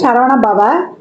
சரவண பவ.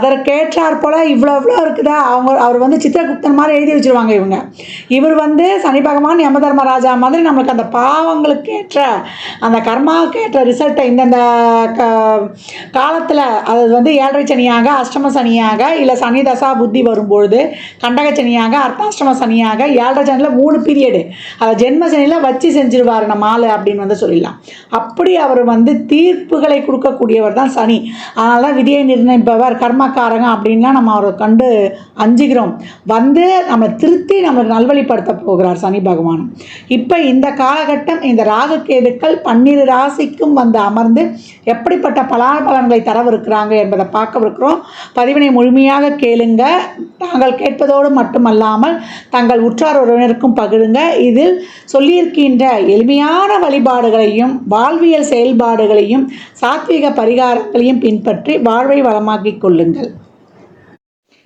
அதற்கேற்றாற் போல் இவ்வளோ இவ்வளோ இருக்குதா? அவங்க அவர் வந்து சித்திரகுப்தன் மாதிரி எழுதி வச்சிருவாங்க இவங்க. இவர் வந்து சனி பகவான் யமதர்மராஜா மாதிரி நம்மளுக்கு அந்த பாவங்களுக்கு ஏற்ற அந்த கர்மாவுக்கு ஏற்ற ரிசல்ட்டை இந்தந்த க காலத்தில் அது வந்து ஏழரை சனியாக அஷ்டம சனியாக இல்லை சனி தசா புத்தி வரும்பொழுது கண்டக சனியாக அர்த்தாஷ்டம சனியாக ஏழரை சனியில் மூணு பீரியடு அதை ஜென்ம சனியில் வச்சு செஞ்சிருவார் நம்ம ஆள் அப்படின்னு வந்து சொல்லிடலாம். அப்படி அவர் வந்து தீர்ப்புகளை கொடுக்கக்கூடியவர் தான் சனி. அதனால தான் விதியை நிர்ணயிப்பவர் கர்மா பணக்காரங்க அப்படின்லாம் நம்ம அவரை கண்டு அஞ்சுகிறோம். வந்து நம்ம திருத்தி நம்ம நல்வழிப்படுத்த போகிறார் சனி பகவான். இப்போ இந்த காலகட்டம் இந்த ராகுகேதுக்கள் பன்னிரு ராசிக்கும் வந்து அமர்ந்து எப்படிப்பட்ட பலாபலன்களை தரவிருக்கிறாங்க என்பதை பார்க்கவிருக்கிறோம். பதிவினை முழுமையாக கேளுங்க. தாங்கள் கேட்பதோடு மட்டுமல்லாமல் தங்கள் உற்றார் உறவினருக்கும் பகிருங்க. இதில் சொல்லியிருக்கின்ற எளிமையான வழிபாடுகளையும் வாழ்வியல் செயல்பாடுகளையும் சாத்விக பரிகாரங்களையும் பின்பற்றி வாழ்வை வளமாக்கிக் கொள்ளுங்கள்.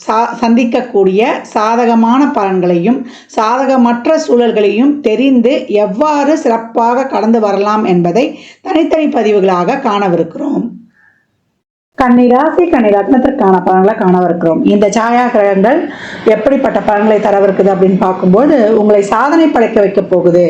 சா சந்திக்கக்கூடிய சாதகமான பலன்களையும் சாதகமற்ற சூழல்களையும் தெரிந்து எவ்வாறு சிறப்பாக கடந்து வரலாம் என்பதை தனித்தனி பதிவுகளாக காணவிருக்கிறோம். கன்னிராசி கன்னி லக்னத்திற்கான பலன்களை காணவிருக்கிறோம். இந்த சாயா கிரகங்கள் எப்படிப்பட்ட பலன்களை தரவிருக்குது அப்படின்னு பார்க்கும்போது உங்களை சாதனை படைக்க வைக்க போகுது.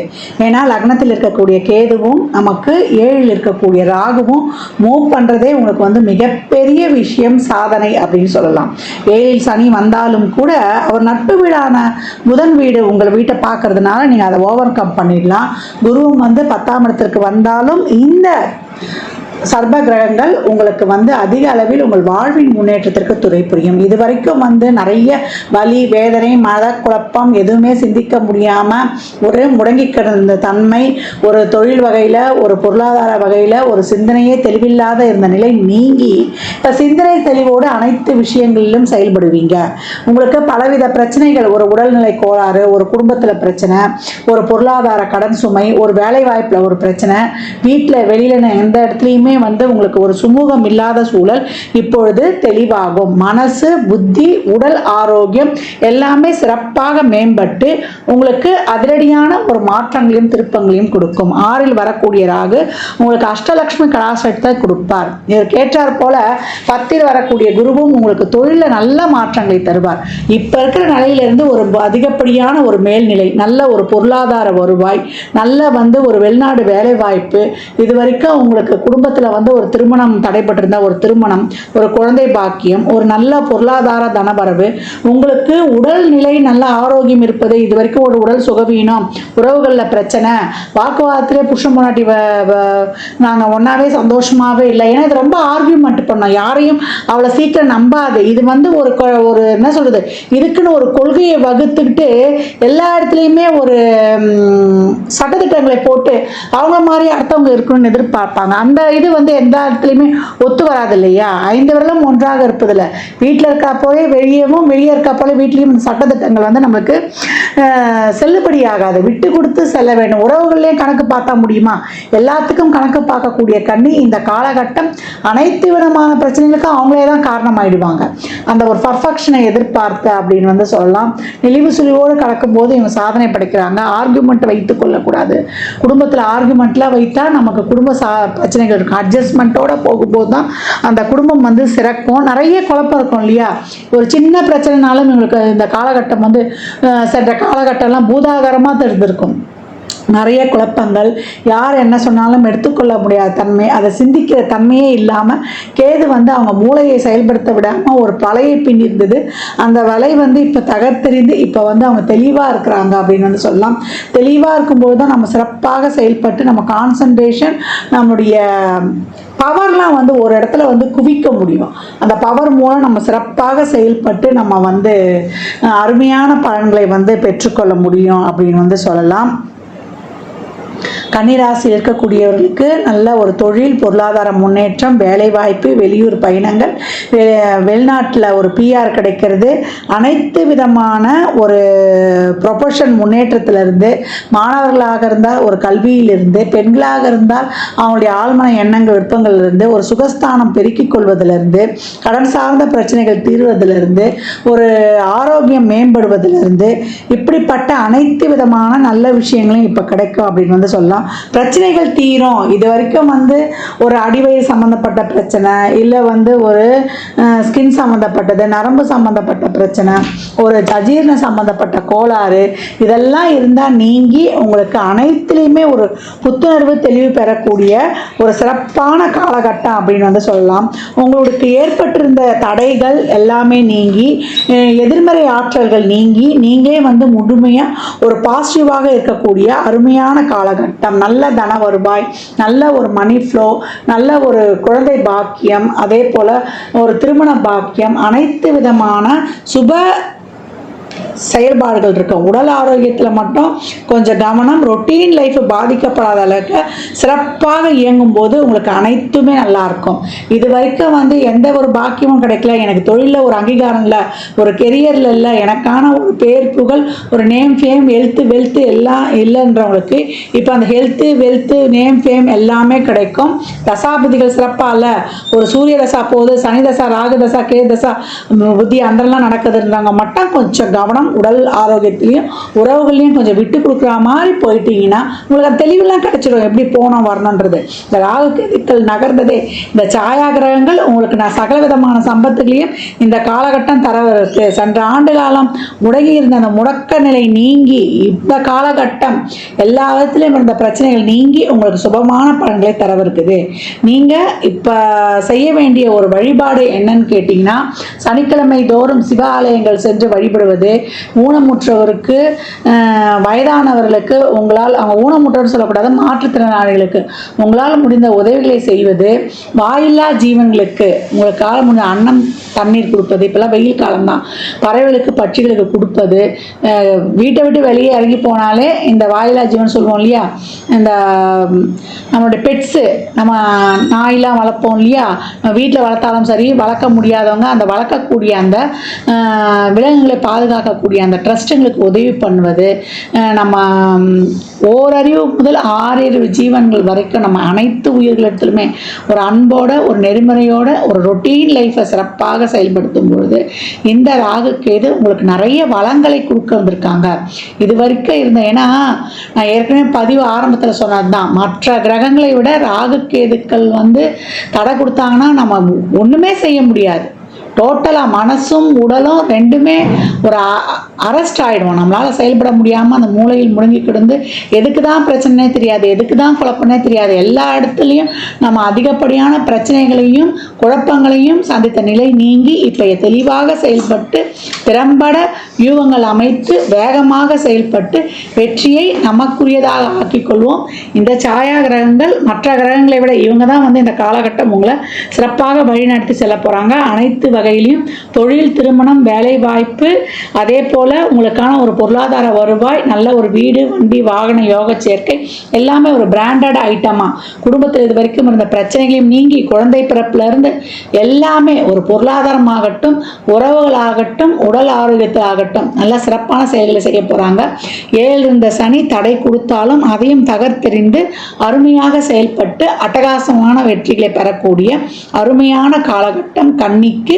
ஏன்னா லக்னத்தில் இருக்கக்கூடிய கேதுவும் நமக்கு ஏழில் இருக்கக்கூடிய ராகுவும் மூவ் பண்ணுறதே உங்களுக்கு வந்து மிகப்பெரிய விஷயம் சாதனை அப்படின்னு சொல்லலாம். ஏழில் சனி வந்தாலும் கூட அவர் நட்பு வீடான புதன் வீடு உங்கள் வீட்டை பார்க்கறதுனால நீங்கள் அதை ஓவர் கம் பண்ணிடலாம். குருவும் வந்து பத்தாம் இடத்திற்கு வந்தாலும் இந்த சர்ப கிரகங்கள் உங்களுக்கு வந்து அதிக அளவில் உங்கள் வாழ்வின் முன்னேற்றத்திற்கு துறை புரியும். இது வரைக்கும் வந்து நிறைய வலி வேதனை மத குழப்பம் எதுவுமே சிந்திக்க முடியாமல் ஒரு முடங்கி கிடந்த தன்மை ஒரு தொழில் வகையில் ஒரு பொருளாதார வகையில் ஒரு சிந்தனையே தெளிவில்லாத இருந்த நிலை நீங்கி இப்போ சிந்தனை தெளிவோடு அனைத்து விஷயங்களிலும் செயல்படுவீங்க. உங்களுக்கு பலவித பிரச்சனைகள் ஒரு உடல்நிலை கோளாறு ஒரு குடும்பத்தில் பிரச்சனை ஒரு பொருளாதார கடன் சுமை ஒரு வேலை வாய்ப்பில் ஒரு பிரச்சனை வீட்டில் வெளியில் எந்த இடத்துலையுமே வந்து உங்களுக்கு ஒரு சுமூகம் இல்லாத சூழல் இப்பொழுது தெளிவாகும். மனசு புத்தி உடல் ஆரோக்கியம் எல்லாமே சிறப்பாக மேம்பட்டு உங்களுக்கு அதிரடியான ஒரு மாற்றங்களையும் திருப்பங்களையும் கொடுக்கும். ஆறில் வரக்கூடிய ராகு உங்களுக்கு அஷ்டலக்ஷ்மி கலாசத்தை கொடுப்பார். கேட்டார் போல பத்தில் வரக்கூடிய குருவும் உங்களுக்கு தொழிலில் நல்ல மாற்றங்களை தருவார். இப்போ இருக்கிற நிலையிலிருந்து ஒரு அதிகப்படியான ஒரு மேல்நிலை நல்ல ஒரு பொருளாதார வருவாய் நல்ல வந்து ஒரு வெளிநாடு வேலை வாய்ப்பு இது வரைக்கும் உங்களுக்கு குடும்ப குடும்பத்தில் வந்து ஒரு திருமணம் தடைப்பட்டிருந்தா ஒரு திருமணம் ஒரு குழந்தை பாக்கியம் ஒரு நல்ல பொருளாதார தனவரவு உங்களுக்கு உடல் நிலை நல்ல ஆரோக்கியம் இருப்பது இது வரைக்கும் ஒரு உடல் சுகவீனம் உறவுகளில் பிரச்சனை வாக்குவாதத்திலே புருஷன் பொண்டாட்டி நாங்கள் ஒன்றாவே சந்தோஷமாகவே இல்லை. ஏன்னா இது ரொம்ப ஆர்கியூமெண்ட் பண்ணோம். யாரையும் அவ்வளோ சீக்கிரம் நம்பாது. இது வந்து ஒரு ஒரு என்ன சொல்கிறது இதுக்குன்னு ஒரு கொள்கையை வகுத்துக்கிட்டு எல்லா இடத்துலையுமே ஒரு சட்டத்திட்டங்களை போட்டு அவங்க மாதிரி அடுத்தவங்க இருக்கணும்னு எதிர்பார்ப்பாங்க. அந்த இது வந்து எந்த இடத்துலையுமே ஒத்து வராது இல்லையா ஐந்து வரலும் ஒன்றாக இருப்பதில்ல. வீட்டில் இருக்கா போலே வெளியவும் வெளியே இருக்கா போலே வீட்லேயும் இந்த சட்டத்திட்டங்கள் வந்து நம்மளுக்கு செல்லுபடி செல்லுபடியாகாது. விட்டு கொடுத்து செல்ல வேண்டும். உறவுகள்லேயும் கணக்கு பார்த்தா முடியுமா? எல்லாத்துக்கும் கணக்கு பார்க்கக்கூடிய கண்ணி இந்த காலகட்டம். அனைத்து விதமான பிரச்சனைகளுக்கும் அவங்களே தான் காரணம் ஆயிடுவாங்க அந்த ஒரு பர்ஃபெக்ஷனை எதிர்பார்த்த அப்படின்னு வந்து சொல்லலாம். நெளிவு சுழிவோடு கலக்கும்போது இவங்க சாதனை படைக்கிறாங்க. ஆர்குமெண்ட் வைத்து கொள்ளக்கூடாது. குடும்பத்தில் ஆர்குமெண்ட்லாம் வைத்தா நமக்கு குடும்ப சா பிரச்சனைகள் இருக்கும் அட்ஜஸ்ட்மெண்ட்டோட போகும்போது தான் அந்த குடும்பம் வந்து சிறக்கும். நிறைய குழப்பம் இருக்கும் இல்லையா? ஒரு சின்ன பிரச்சனைனாலும் இவங்களுக்கு இந்த காலகட்டம் வந்து சென்ற காலகட்டம்லாம் பூதாகரமாக தெரிஞ்சிருக்கும் நிறைய குழப்பங்கள். யார் என்ன சொன்னாலும் எடுத்துக்கொள்ள முடியாத தன்மை. அதை சிந்திக்கிற தன்மையே இல்லாமல் கேது வந்து அவங்க மூளையை செயல்படுத்த விடாமல் ஒரு பழைய பின் இருந்தது அந்த வலை வந்து இப்போ தகர்த்தெறிந்து இப்போ வந்து அவங்க தெளிவாக இருக்கிறாங்க அப்படின்னு வந்து சொல்லலாம். தெளிவாக இருக்கும்போது தான் நம்ம சிறப்பாக செயல்பட்டு நம்ம கான்சன்ட்ரேஷன் நம்முடைய பவர்லாம் வந்து ஒரு இடத்துல வந்து குவிக்க முடியும். அந்த பவர் மூலம் நம்ம சிறப்பாக செயல்பட்டு நம்ம வந்து அருமையான பலன்களை வந்து பெற்றுக்கொள்ள முடியும் அப்படின்னு வந்து சொல்லலாம். கன்னிராசி இருக்கக்கூடியவர்களுக்கு நல்ல ஒரு தொழில் பொருளாதார முன்னேற்றம் வேலைவாய்ப்பு வெளியூர் பயணங்கள் வெளிநாட்டில் ஒரு பிஆர் கிடைக்கிறது. அனைத்து விதமான ஒரு ப்ரொஃபஷன் முன்னேற்றத்திலிருந்து மாணவர்களாக இருந்தால் ஒரு கல்வியிலிருந்து பெண்களாக இருந்தால் அவங்களுடைய ஆழ்மன எண்ணங்கள் விருப்பங்கள்லேருந்து ஒரு சுகஸ்தானம் பெருக்கிக் கொள்வதிலிருந்து கடன் சார்ந்த பிரச்சனைகள் தீர்வதிலிருந்து ஒரு ஆரோக்கியம் மேம்படுவதிலிருந்து இப்படிப்பட்ட அனைத்து விதமான நல்ல விஷயங்களும் இப்போ கிடைக்கும் அப்படின்னு வந்து சொல்லலாம். பிரச்சனைகள் தீரும். இது வரைக்கும் வந்து ஒரு அடிவயிறு சம்மந்தப்பட்ட பிரச்சனை இல்லை வந்து ஒரு ஸ்கின் சம்மந்தப்பட்டது நரம்பு சம்மந்தப்பட்ட பிரச்சனை ஒரு அஜீரண சம்மந்தப்பட்ட கோளாறு இதெல்லாம் இருந்தால் நீங்கி உங்களுக்கு அனைத்துலேயுமே ஒரு புத்துணர்வு தெளிவு பெறக்கூடிய ஒரு சிறப்பான காலகட்டம் அப்படின்னு வந்து சொல்லலாம். உங்களுக்கு ஏற்பட்டிருந்த தடைகள் எல்லாமே நீங்கி எதிர்மறை ஆற்றல்கள் நீங்கி நீங்களே வந்து முழுமையாக ஒரு பாசிட்டிவாக இருக்கக்கூடிய அருமையான காலகட்டம். நல்ல தன வருவாய் நல்ல ஒரு மணி ஃப்ளோ நல்ல ஒரு குழந்தை பாக்கியம் அதே போல் ஒரு திருமண பாக்கியம் அனைத்து விதமான சுப செயல்பாடுகள் இருக்கும் உடல் ஆரோக்கியத்தில் மட்டும் கொஞ்சம் கவனம் ரொட்டீன் லைஃப் பாதிக்கப்படாத அளவுக்கு சிறப்பாக இயங்கும் போது உங்களுக்கு அனைத்துமே நல்லா இருக்கும். இது வரைக்கும் வந்து எந்த ஒரு பாக்கியமும் கிடைக்கல. எனக்கு தொழிலில் ஒரு அங்கீகாரம் இல்லை ஒரு கெரியரில் இல்லை எனக்கான ஒரு பேர் புகழ் ஒரு நேம் ஃபேம் ஹெல்த்து வெல்த்து எல்லாம் இல்லைன்றவங்களுக்கு இப்போ அந்த ஹெல்த்து வெல்த்து நேம் ஃபேம் எல்லாமே கிடைக்கும். தசாபதிகள் சிறப்பாக இல்லை. ஒரு சூரிய தசா போகுது சனி தசா ராகு தசா கே தசா புத்தி அந்தலாம் நடக்குதுன்றவங்க மட்டும் கொஞ்சம் கவனம் உடல் ஆரோக்கியத்துலேயும் உறவுகள்லையும் கொஞ்சம் விட்டு கொடுக்குற மாதிரி போயிட்டீங்கன்னா உங்களுக்கு அந்த தெளிவெல்லாம் கிடைச்சிடும் எப்படி போனோம் வரணுன்றது இந்த ராகு கேதுக்கள் நகர்ந்ததே இந்த சாயா கிரகங்கள் உங்களுக்கு நான் சகல விதமான சம்பத்துகளையும் இந்த காலகட்டம் தர சென்ற ஆண்டு காலம் முடங்கி இருந்த அந்த முடக்க நிலை நீங்கி இந்த காலகட்டம் எல்லா விதத்திலையும் இருந்த பிரச்சனைகள் நீங்கி உங்களுக்கு சுபமான பலன்களை தரவிருக்குது. நீங்கள் இப்போ செய்ய வேண்டிய ஒரு வழிபாடு என்னன்னு கேட்டிங்கன்னா சனிக்கிழமை தோறும் சிவ ஆலயங்கள் சென்று வழிபடுவது ஊனமுற்றவருக்கு வயதானவர்களுக்கு உங்களால் அவங்க ஊனமுற்றவர் சொல்லக்கூடாது மாற்றுத்திறனாளிகளுக்கு உங்களால் முடிந்த உதவிகளை செய்வது வாயில்லா ஜீவன்களுக்கு உங்களுக்கால முடிந்த அன்னம் தண்ணீர் கொடுப்பது. இப்போல்லாம் வெயில் காலம்தான். பறவைகளுக்கு பட்சிகளுக்கு கொடுப்பது. வீட்டை விட்டு வெளியே இறங்கி போனாலே இந்த வாயிலா ஜீவன் சொல்லுவோம் இல்லையா? இந்த நம்மளுடைய பெட்ஸு நம்ம நாயெல்லாம் வளர்ப்போம் இல்லையா? வீட்டில் வளர்த்தாலும் சரி வளர்க்க முடியாதவங்க அந்த வளர்க்கக்கூடிய அந்த விலங்குகளை பாதுகாக்க இருக்கக்கூடிய அந்த ட்ரஸ்ட்டுங்களுக்கு உதவி பண்ணுவது நம்ம ஓரறிவு முதல் ஆறறிவு ஜீவன்கள் வரைக்கும் நம்ம அனைத்து உயிர்களிடத்துலுமே ஒரு அன்போட ஒரு நெறிமுறையோட ஒரு ரொட்டீன் லைஃப்பை சிறப்பாக செயல்படுத்தும் பொழுது இந்த ராகு கேது உங்களுக்கு நிறைய வளங்களை கொடுக்க வந்திருக்காங்க. இது வரைக்கும் இருந்த ஏன்னா நான் ஏற்கனவே பதிவு ஆரம்பத்தில் சொன்னது தான் மற்ற கிரகங்களை விட ராகுக்கேதுக்கள் வந்து தடை கொடுத்தாங்கன்னா நம்ம ஒன்றுமே செய்ய முடியாது. டோட்டலாக மனசும் உடலும் ரெண்டுமே ஒரு அரெஸ்ட் ஆகிடுவோம் நம்மளால் செயல்பட முடியாமல் அந்த மூளையில் முடங்கி கிடந்து எதுக்கு தான் பிரச்சனைனே தெரியாது எதுக்கு தான் குழப்பம்னே தெரியாது. எல்லா இடத்துலையும் நம்ம அதிகப்படியான பிரச்சனைகளையும் குழப்பங்களையும் சந்தித்த நிலை நீங்கி இப்போ தெளிவாக செயல்பட்டு திறம்பட வியூகங்கள் அமைத்து வேகமாக செயல்பட்டு வெற்றியை நமக்குரியதாக ஆக்கிக்கொள்வோம் இந்த சாயா கிரகங்கள் மற்ற கிரகங்களை விட இவங்க தான் வந்து இந்த காலகட்டம் உங்களை சிறப்பாக வழிநடத்தி செல்ல போகிறாங்க அனைத்து வகையிலையும் தொழில் திருமணம் வேலை வாய்ப்பு அதே போல் உங்களுக்கான ஒரு பொருளாதார வருவாய் நல்ல ஒரு வீடு வண்டி வாகன யோக சேர்க்கை எல்லாமே ஒரு பிராண்டட் ஐட்டமாக குடும்பத்தில் இது வரைக்கும் இருந்த பிரச்சனைகளையும் நீங்கி குழந்தை பிறப்புலேருந்து எல்லாமே ஒரு பொருளாதாரமாகட்டும் உறவுகளாகட்டும் உடல் ஆரோக்கியத்திலாகட்டும் நல்ல சிறப்பான செயல்களை செய்ய போகிறாங்க ஏழு இருந்த சனி தடை கொடுத்தாலும் அதையும் தகர்த்தெறிந்து அருமையாக செயல்பட்டு அட்டகாசமான வெற்றிகளை பெறக்கூடிய அருமையான காலகட்டம் கன்னிக்கு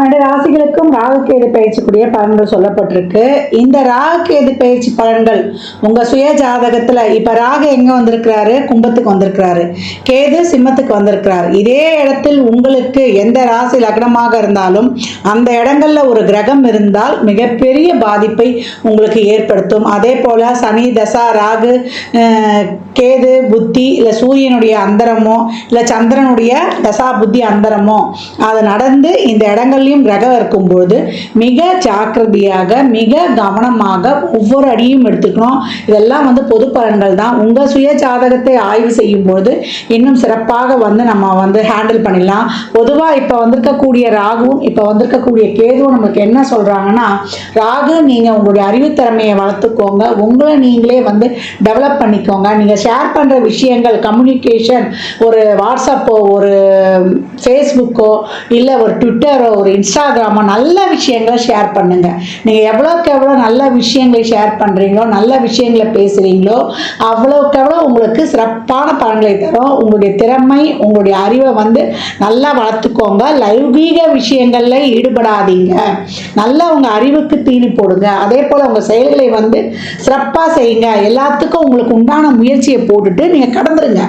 பன்னெண்டு ராசிகளுக்கும் ராகுகேது பயிற்சிக்குரிய பலன்கள் சொல்லப்பட்டிருக்கு. இந்த ராகுகேது பயிற்சி பலன்கள் உங்கள் சுய ஜாதகத்தில் இப்போ ராகு எங்கே வந்திருக்கிறாரு? கும்பத்துக்கு வந்திருக்கிறாரு. கேது சிம்மத்துக்கு வந்திருக்கிறார். இதே இடத்தில் உங்களுக்கு எந்த ராசி லக்னமாக இருந்தாலும் அந்த இடங்களில் ஒரு கிரகம் இருந்தால் மிகப்பெரிய பாதிப்பை உங்களுக்கு ஏற்படுத்தும். அதே போல் சனி தசா ராகு கேது புத்தி இல்லை சூரியனுடைய அந்தரமோ இல்லை சந்திரனுடைய தசா புத்தி அந்தரமோ அது நடந்து இந்த இடங்கள்லையும் கிரகம் இருக்கும்போது மிக ஜாக்கிரதையாக மிக கவனமாக ஒவ்வொரு அடியும் எடுத்துக்கணும். இதெல்லாம் வந்து பொது பலன்கள் தான். உங்கள் சுய ஜாதகத்தை ஆய்வு செய்யும்போது இன்னும் சிறப்பாக வந்து நம்ம வந்து ஹேண்டில் பண்ணிடலாம். பொதுவாக இப்போ வந்திருக்கக்கூடிய ராகுவும் இப்போ வந்திருக்கக்கூடிய கேதுவும் நமக்கு என்ன சொல்கிறாங்கன்னா ராகு நீங்கள் உங்களுடைய அறிவுத்திறமையை வளர்த்துக்கோங்க. உங்களை நீங்களே வந்து டெவலப் பண்ணிக்கோங்க. நீங்கள் ஷேர் பண்ணுற விஷயங்கள் கம்யூனிகேஷன் ஒரு வாட்ஸ்அப்போ ஒரு ஃபேஸ்புக்கோ இல்லை ஒரு ட்விட்டரோ ஒரு இன்ஸ்டாகிராமோ நல்ல விஷயங்களை ஷேர் பண்ணுங்கள் நீங்கள் எவ்வளோக்கு எவ்வளோ நல்ல விஷயங்களை ஷேர் பண்ணுறீங்களோ நல்ல விஷயங்களை பேசுகிறீங்களோ அவ்வளோக்கு எவ்வளோ உங்களுக்கு சிறப்பான பலன்களை தரும். உங்களுடைய திறமை உங்களுடைய அறிவை வந்து நல்லா வளர்த்துக்கோங்க. லைவீக விஷயங்களில் ஈடுபடாதீங்க. நல்லா உங்கள் அறிவுக்கு தீனி போடுங்க. அதே போல் உங்கள் செயல்களை வந்து சிறப்பாக செய்யுங்க. எல்லாத்துக்கும் உங்களுக்கு உண்டான முயற்சியை போட்டுட்டு நீங்கள் கடந்துருங்க.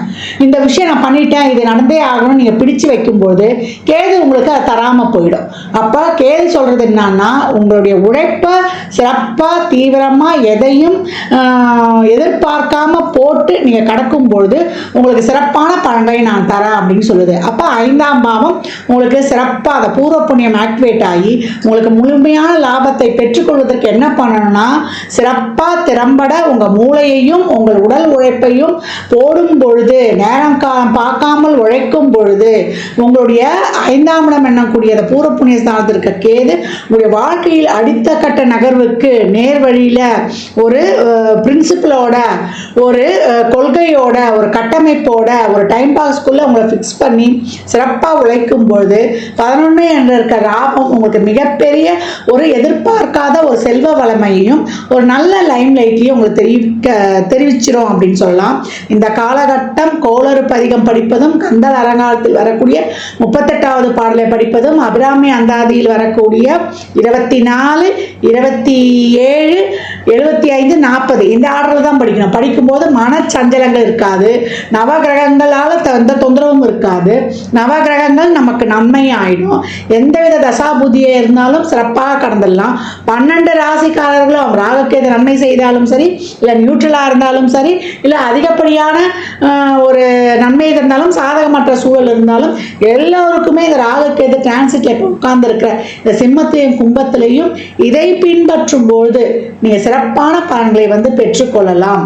இந்த விஷயம் நான் பண்ணிட்டேன் இது நடந்தே ஆகணும் நீங்கள் பிடிச்சு வைக்கும்போது கேது உங்களுக்கு அதை தராமல் போயிடும். அப்போ கேது சொல்கிறது என்னன்னா உங்களுடைய உழைப்பை சிறப்பாக தீவிரமாக எதையும் ஆஹ், எதிர்பார்க்காம போட்டு நீங்கள் கடக்கும் பொழுது உங்களுக்கு சிறப்பான பலன்களை நான் தரேன் அப்படின்னு சொல்லுது. அப்போ ஐந்தாம் பாவம் உங்களுக்கு சிறப்பாக அதை பூர்வ புண்ணியம் ஆக்டிவேட் ஆகி உங்களுக்கு முழுமையான லாபத்தை பெற்றுக்கொள்வதற்கு என்ன பண்ணணும்னா சிறப்பாக திறம்பட உங்கள் மூளையையும் உங்கள் உடல் உழைப்பையும் போடும் பொழுது நேரம் காலம் பார்க்காமல் உழைக்கும் பொழுது உங்களுடைய ஐந்தாம் இடம் எண்ணக்கூடிய அந்த பூர புண்ணிய ஸ்தானத்தில் இருக்க கேது உங்களுடைய வாழ்க்கையில் அடுத்த கட்ட நகர்வுக்கு நேர் வழியில் ஒரு பிரின்சிபலோட ஒரு கொள்கையோட ஒரு கட்டமைப்போட ஒரு டைம் பாஸ்க்குள்ளே உங்களை ஃபிக்ஸ் பண்ணி சிறப்பாக உழைக்கும் பொழுது பதினொன்று என்ற இருக்க லாபம் உங்களுக்கு மிகப்பெரிய ஒரு எதிர்பார்க்காத ஒரு செல்வ வளமையையும் ஒரு நல்ல லைம் லைட்லையும் உங்களுக்கு தெரிவிக்க தெரிவிச்சிரும் அப்படின்னு சொல்லலாம். இந்த காலகட்டம் கோளறு பதிகம் படிப்பதும் கந்தல் அரங்காலத்தில் வரக்கூடிய முப்பத்தெட்டாவது பாடலை படிப்பதும் அபிராமி அந்தாதியில் வரக்கூடிய இருபத்தி நாலு இருபத்தி ஏழு எழுபத்தி ஐந்து நாற்பது. இந்த ஆர்டரில் தான் படிக்கணும். படிக்கும்போது மனச்சஞ்சலங்கள் இருக்காது. நவகிரகங்களால் எந்த தொந்தரவும் இருக்காது. நவகிரகங்கள் நமக்கு நன்மை ஆயிடும் எந்தவித தசாபுதியே இருந்தாலும் சிறப்பாக கடந்துடலாம். பன்னெண்டு ராசிக்காரர்களும் ராகுக்கேது நன்மை செய்தாலும் சரி இல்லை நியூட்ரலாக இருந்தாலும் சரி இல்லை அதிகப்படியான ஒரு நன்மை இருந்தாலும் சாதகமற்ற சூழல் இருந்தாலும் எல்லோருக்குமே இந்த ராகக்கேது டிரான்சிட்ல இப்போ உட்கார்ந்துருக்கிற இந்த சிம்மத்தையும் கும்பத்திலையும் இதை பின்பற்றும் பொழுது நீங்கள் சிறப்பான பலன்களை வந்து பெற்றுக்கொள்ளலாம்.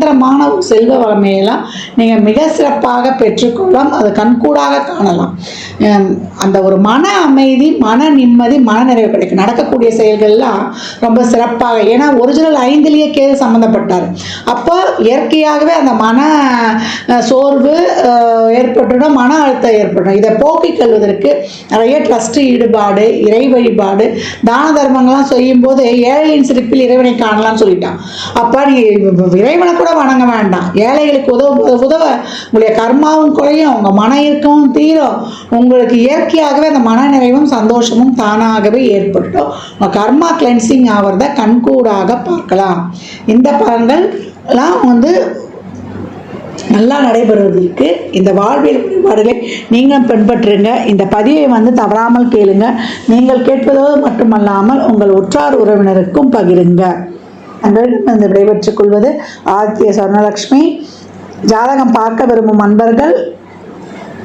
நிரந்தரமான செல்வ வளமையெல்லாம் நீங்கள் மிக சிறப்பாக பெற்றுக்கொள்ளலாம். அது கண்கூடாக காணலாம். அந்த ஒரு மன அமைதி மன நிம்மதி மன நிறைவு கிடைக்கும். நடக்கக்கூடிய செயல்கள்லாம் ரொம்ப சிறப்பாக. ஏன்னா ஒரிஜினல் ஐந்துலேயே கேது சம்மந்தப்பட்டார் அப்போ இயற்கையாகவே அந்த மன சோர்வு ஏற்பட்டுடும் மன அழுத்தம் ஏற்படும். இதை போக்கிக் கொள்வதற்கு நிறைய ட்ரஸ்ட் ஈடுபாடு இறை வழிபாடு தான தர்மங்கள்லாம் செய்யும்போது ஏழையின் சிரிப்பில் இறைவனை காணலாம்னு சொல்லிட்டான். அப்போ நீ இறைவனை கூட வணங்க வேண்டாம். ஏழைகளுக்கு உதவ உதவ உங்களுடைய கர்மாவும் குறையும் உங்கள் மன இறுக்கமும் தீரும். உங்களுக்கு இயற்கையாகவே அந்த மன நிறைவும் சந்தோஷமும் தானாகவே ஏற்பட்டோம் உங்கள் கர்மா கிளென்சிங் ஆகிறத கண்கூடாக பார்க்கலாம். இந்த பலன்கள்லாம் வந்து நல்லா நடைபெறுவதற்கு இந்த வாழ்வியல் வழிபாடுகளை நீங்களும் பின்பற்றுங்க. இந்த பதிவை வந்து தவறாமல் கேளுங்க. நீங்கள் கேட்பதோடு மட்டுமல்லாமல் உங்கள் உற்றார் உறவினருக்கும் பகிருங்க. அன்றைய விடைபெற்றுக் கொள்வது ஆதித்ய சொர்ணலக்ஷ்மி. ஜாதகம் பார்க்க விரும்பும் அன்பர்கள்